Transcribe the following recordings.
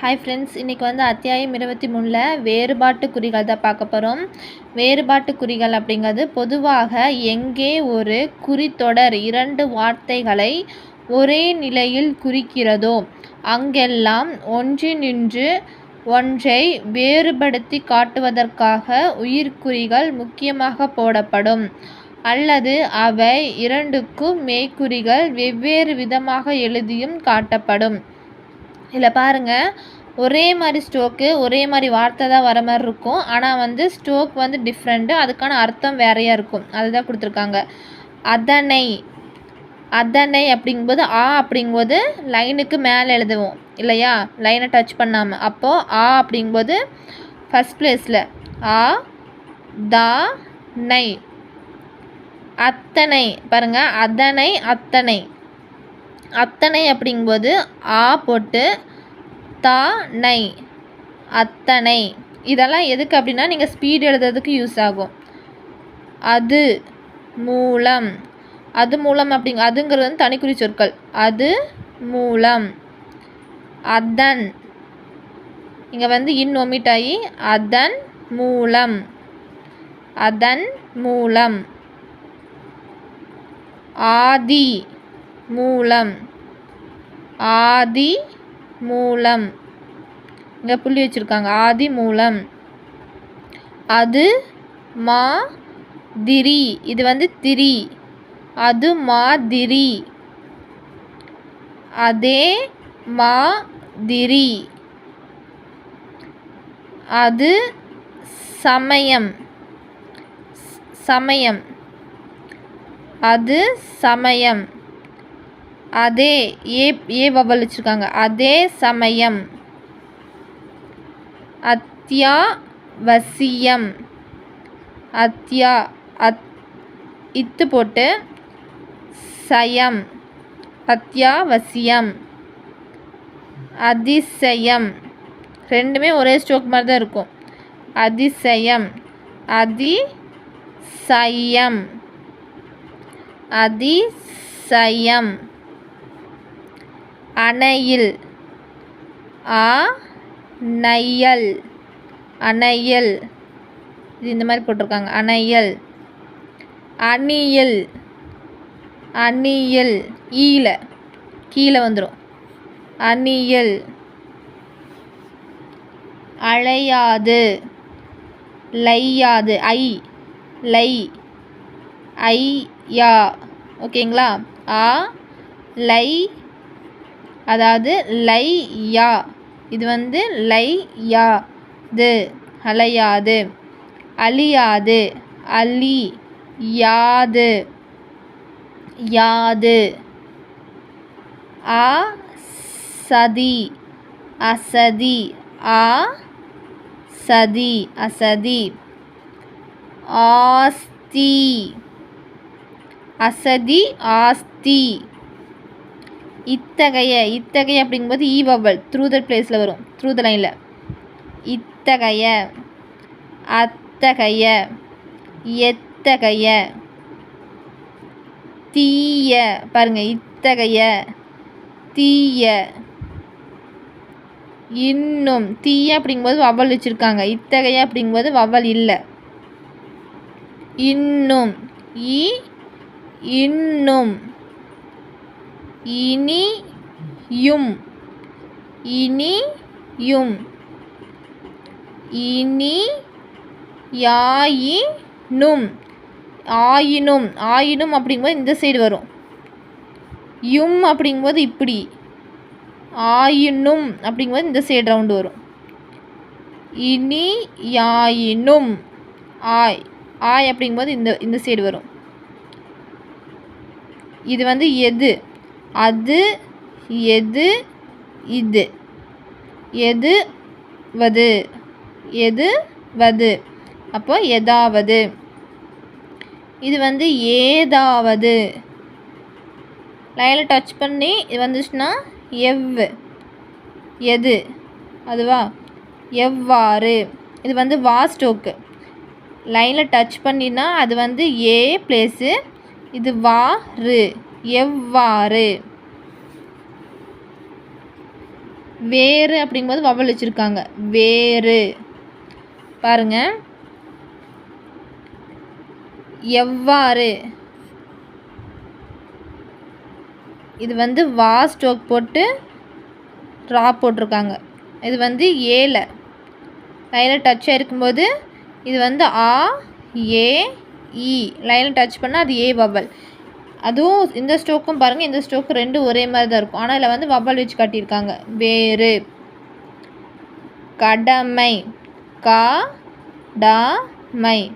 Hi friends இன்றைக்கி வந்து அத்தியாயம் இருபத்தி மூணில் வேறுபாட்டு குறிகள் தான் பார்க்க போகிறோம் வேறுபாட்டு குறிகள் அப்படிங்கிறது பொதுவாக எங்கே ஒரு குறித்தொடர் இரண்டு வார்த்தைகளை ஒரே நிலையில் குறிக்கிறதோ அங்கெல்லாம் ஒன்றினின்று ஒன்றை வேறுபடுத்தி காட்டுவதற்காக உயிர்க்குறிகள் முக்கியமாக போடப்படும். அல்லது அவை இரண்டுக்கும் மெய்க்குறிகள் வெவ்வேறு விதமாக எழுதியும் காட்டப்படும். இதில் பாருங்கள் ஒரே மாதிரி ஸ்டோக்கு ஒரே மாதிரி வார்த்தை தான் வர மாதிரி இருக்கும். ஆனால் வந்து ஸ்டோக் வந்து டிஃப்ரெண்ட்டு அதுக்கான அர்த்தம் வேறையாக இருக்கும். அதுதான் கொடுத்துருக்காங்க. அதனை அதனை அப்படிங்கும்போது ஆ அப்படிங்கும்போது லைனுக்கு மேலே எழுதுவோம். இல்லையா? லைனை டச் பண்ணாமல் அப்போது ஆ அப்படிங்கும்போது ஃபஸ்ட் ப்ளேஸில் ஆ தா நை. அத்தனை பாருங்கள் அதனை அத்தனை. அத்தனை அப்படிங்கும்போது ஆ போட்டு தா நை. அத்தனை. இதெல்லாம் எதுக்கு அப்படின்னா நீங்கள் ஸ்பீட் எழுதுறதுக்கு யூஸ் ஆகும். அது மூலம். அது மூலம் அப்படிங்க அதுங்கிறது வந்து தனிக்குறி சொற்கள். அது மூலம். அதன். இங்கே வந்து இன் ஒமிட் ஆகி அதன் மூலம். அதன் மூலம். ஆதி. மூலம். ஆதி மூலம் இங்கே புள்ளி வச்சுருக்காங்க. ஆதி மூலம் அது மா திரி இது வந்து திரி. அது மாதிரி. அதே மாதிரி. அது சமயம். சமயம். அது சமயம். அதே ஏ ஏ பபல் வச்சுருக்காங்க அதே சமயம். அத்தியாவசியம். அத்தியா அத் இத்து போட்டு சயம். அத்தியாவசியம். அதிசயம். ரெண்டுமே ஒரே ஸ்ட்ரோக் மாதிரி தான் இருக்கும். அதிசயம். அதிசயம். அதிசயம். அணையில். ஆ நையல். அணையல். இது இந்த மாதிரி போட்டிருக்காங்க. அணையல். அணியல். அணியல். ஈல. கீழே வந்துடும் அணியல். அழையாது. லையாது. ஐ. லை. ஐ யா ஓகேங்களா? ஆ லை. அதாவது லை யா. இது வந்து லை யா. து. அலையாது. அழியாது. அலி யாது. யாது. ஆ சதி. அசதி. ஆ சதி. அசதி. ஆஸ்தி. அசதி ஆஸ்தி. இத்தகைய இத்தகைய அப்படிங்கும்போது ஈ வவல் த்ரூ த பிளேஸில் வரும். த்ரூ த லைனில் இத்தகைய அத்தகைய எத்தகைய தீய. பாருங்கள் இத்தகைய தீய. இன்னும் தீய அப்படிங்கும்போது வவல் வச்சுருக்காங்க. இத்தகைய அப்படிங்கும்போது வவல் இல்லை. இன்னும் இ இன்னும். இனியும். இனியும். இனி யாயினும் ஆயினும். ஆயினும் அப்படிங்கும்போது இந்த சைடு வரும். யும் அப்படிங்கும்போது இப்படி. ஆயினும் அப்படிங்கும்போது இந்த சைடு ரவுண்டு வரும். இனி யாயினும் ஆய். ஆய் அப்படிங்கும்போது இந்த இந்த சைடு வரும். இது வந்து எது? அது எது இது. எது வது. எது வது. அப்போ எதாவது. இது வந்து ஏதாவது. லைனில் டச் பண்ணி இது வந்துச்சுன்னா எவ். எது. அதுவா? எவ்வாறு? இது வந்து வா ஸ்டோக்கு. லைனில் டச் பண்ணினா அது வந்து ஏ பிளேஸு இது வா ரு எவ்வாறு? வேறு அப்படிங்கும்போது வவல் வச்சுருக்காங்க. வேறு. பாருங்க. எவ்வாறு? இது வந்து வா ஸ்டோக் போட்டு ரா போட்டிருக்காங்க. இது வந்து ஏல. லைனில் டச் ஆகிருக்கும்போது இது வந்து ஆ ஏ இ. லைனில் டச் பண்ணால் அது ஏ வவல். அதுவும் இந்த ஸ்டோக்கும் பாருங்கள் இந்த ஸ்டோக்கும் ரெண்டும் ஒரே மாதிரி தான் இருக்கும். ஆனால் இதில் வந்து வபால் வச்சு காட்டியிருக்காங்க. வேறு. கடமை. கா டா மை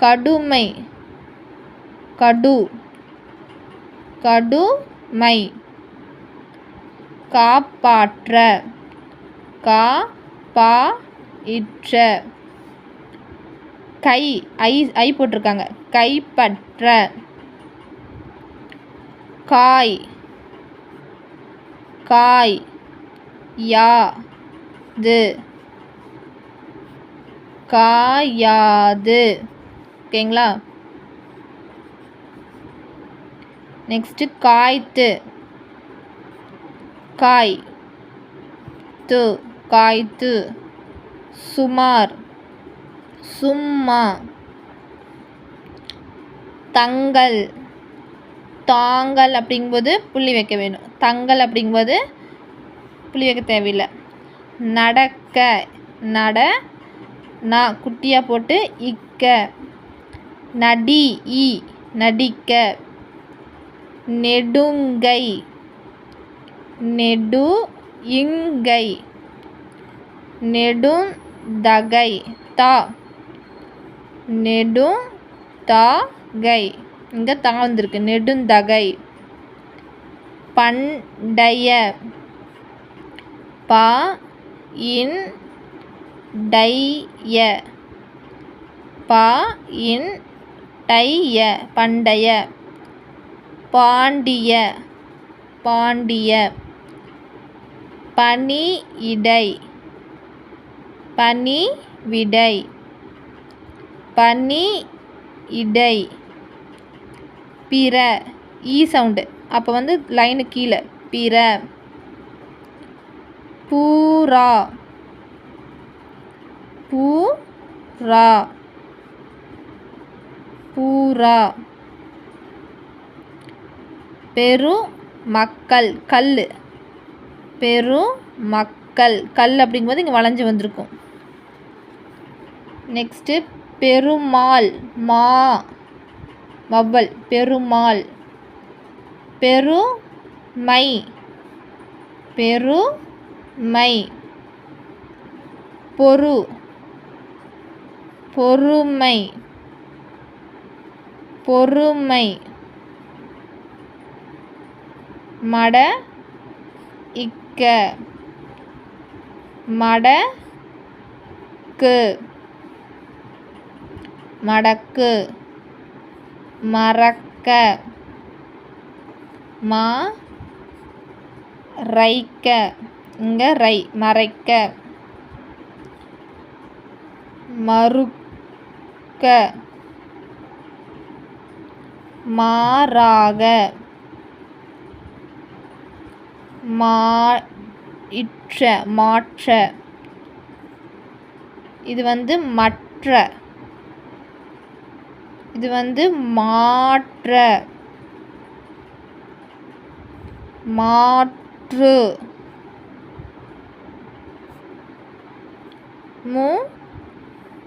கடுமை. கடு. கடுமை. காப்பாற்ற. கா பா இற்ற கை ஐ ஐ போட்டிருக்காங்க. கைப்பற்ற. காய். காய். யா. து. காயாது. ஓகேங்களா? நெக்ஸ்ட்டு காய்த்து. காய். து. காய்த்து. சுமார். சும்மா. தங்கள். தாங்கள் அப்படிங்கும்போது புள்ளி வைக்க வேணும். தங்கள் அப்படிங்கும்போது புள்ளி வைக்க தேவையில்லை. நடக்க நட நான் குட்டியாக போட்டு இக்க. நடி இ நடிக்க. நெடுங்கை நெடு இங்கை. நெடுந்தகை தா. நெடும் தகை இங்கே தா வந்திருக்கு நெடுந்தகை. பண்டைய ப இன் டைய. ப இன் டைய. பண்டைய. பாண்டிய. பாண்டிய. பனி இடை பனி விடை பனி இடை பிற ஈ சவுண்டு அப்போ வந்து லைனு கீழே. பிற பூரா. பூரா. பூரா. பெரு மக்கள் கல் பெரு மக்கள் கல் அப்படிங்கும்போது இங்கே வளைஞ்சு வந்திருக்கும். நெக்ஸ்ட்டு பெருமாள் மா. வவ்வல் பெருமாள். பெருமை. பெருமை. பொறு. பொறுமை. பொறுமை. மட இக்க. மடக்கு மடக்கு. மறக்க. மா ரைக்க. இங்கே ரை மறைக்க. மறுக்க. மாறாக. மாற்ற மாற்ற. இது வந்து மற்ற. இது வந்து மாற்ற. மாற்று. மு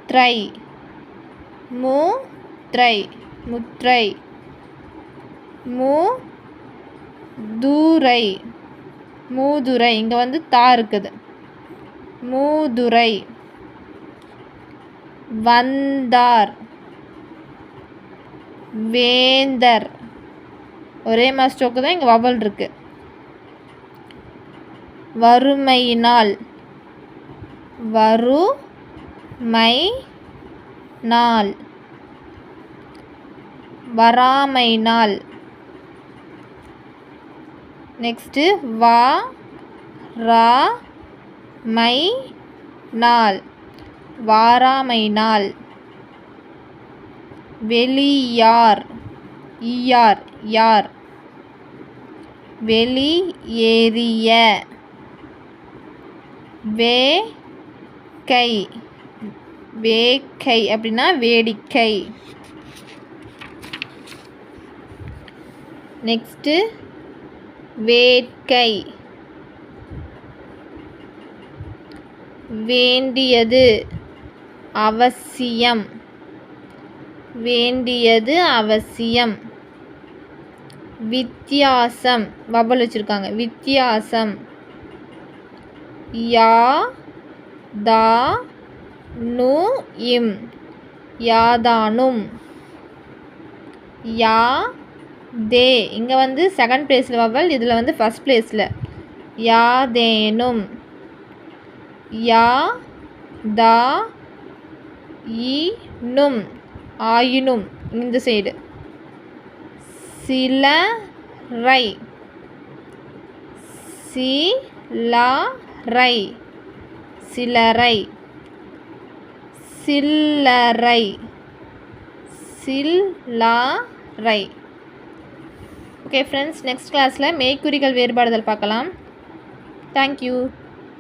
த்ரை மு த்ரை முத்ரை. மு தூரை மூதுரை. இங்கே வந்து தா இருக்குது. மூதுரை. வந்தார். வேந்தர். ஒரே மாஸ்டோக்கு தான் இங்கே வவல் இருக்கு. வறுமையினால். வறுமை நாள் வராமை நாள் நெக்ஸ்ட்டு வா ரா மை நாள். வாராமை நாள் வெளியார் ஈயார் யார்? வெளியேறிய. வே கை வேக்கை அப்படின்னா வேடிக்கை. நெக்ஸ்ட்டு வேட்கை. வேண்டியது அவசியம். வேண்டியது அவசியம். வித்தியாசம். வபல் வச்சுருக்காங்க. வித்தியாசம். யா தா நு இம். யாதானும். யா தே. இங்கே வந்து செகண்ட் பிளேஸில் வவல் இதில் வந்து ஃபஸ்ட் பிளேஸில் யாதேனும். யா தா ஈனும் ஆயினும் இந்த சைடு. சிலரை சிலரை. சிலரை. சில்லறை சில்லாரை. ஓகே ஃப்ரெண்ட்ஸ் நெக்ஸ்ட் கிளாஸில் மேய்க்குறிகள் வேறுபாடுதல் பார்க்கலாம். தேங்க்யூ